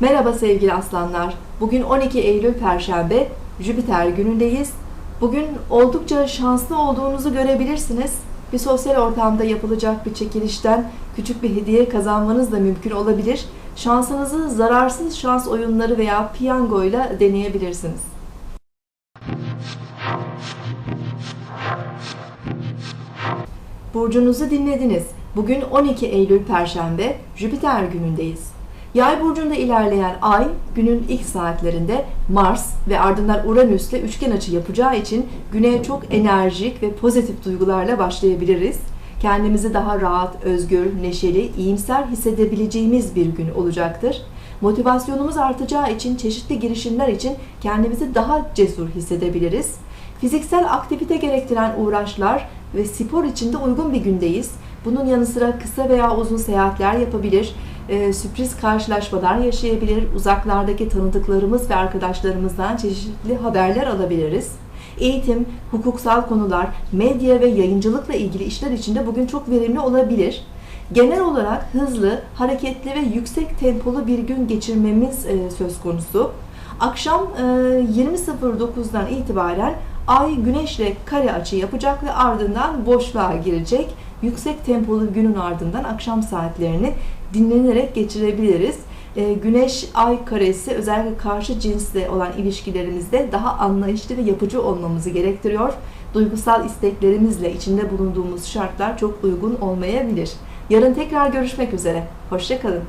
Merhaba sevgili aslanlar. Bugün 12 Eylül Perşembe, Jüpiter günündeyiz. Bugün oldukça şanslı olduğunuzu görebilirsiniz. Bir sosyal ortamda yapılacak bir çekilişten küçük bir hediye kazanmanız da mümkün olabilir. Şansınızı zararsız şans oyunları veya piyango ile deneyebilirsiniz. Burcunuzu dinlediniz. Bugün 12 Eylül Perşembe, Jüpiter günündeyiz. Yay burcunda ilerleyen ay günün ilk saatlerinde Mars ve ardından Uranüs'le üçgen açı yapacağı için güne çok enerjik ve pozitif duygularla başlayabiliriz. Kendimizi daha rahat, özgür, neşeli, iyimser hissedebileceğimiz bir gün olacaktır. Motivasyonumuz artacağı için çeşitli girişimler için kendimizi daha cesur hissedebiliriz. Fiziksel aktivite gerektiren uğraşlar ve spor için de uygun bir gündeyiz. Bunun yanı sıra kısa veya uzun seyahatler yapabilir, e, sürpriz karşılaşmalar yaşayabilir, uzaklardaki tanıdıklarımız ve arkadaşlarımızdan çeşitli haberler alabiliriz. Eğitim, hukuksal konular, medya ve yayıncılıkla ilgili işler için de bugün çok verimli olabilir. Genel olarak hızlı, hareketli ve yüksek tempolu bir gün geçirmemiz e, söz konusu. Akşam e, 20.09'dan itibaren Ay Güneş'le kare açı yapacak ve ardından boşluğa girecek. Yüksek tempolu günün ardından akşam saatlerini dinlenerek geçirebiliriz. Ee, Güneş ay karesi özellikle karşı cinsle olan ilişkilerimizde daha anlayışlı ve yapıcı olmamızı gerektiriyor. Duygusal isteklerimizle içinde bulunduğumuz şartlar çok uygun olmayabilir. Yarın tekrar görüşmek üzere. Hoşçakalın.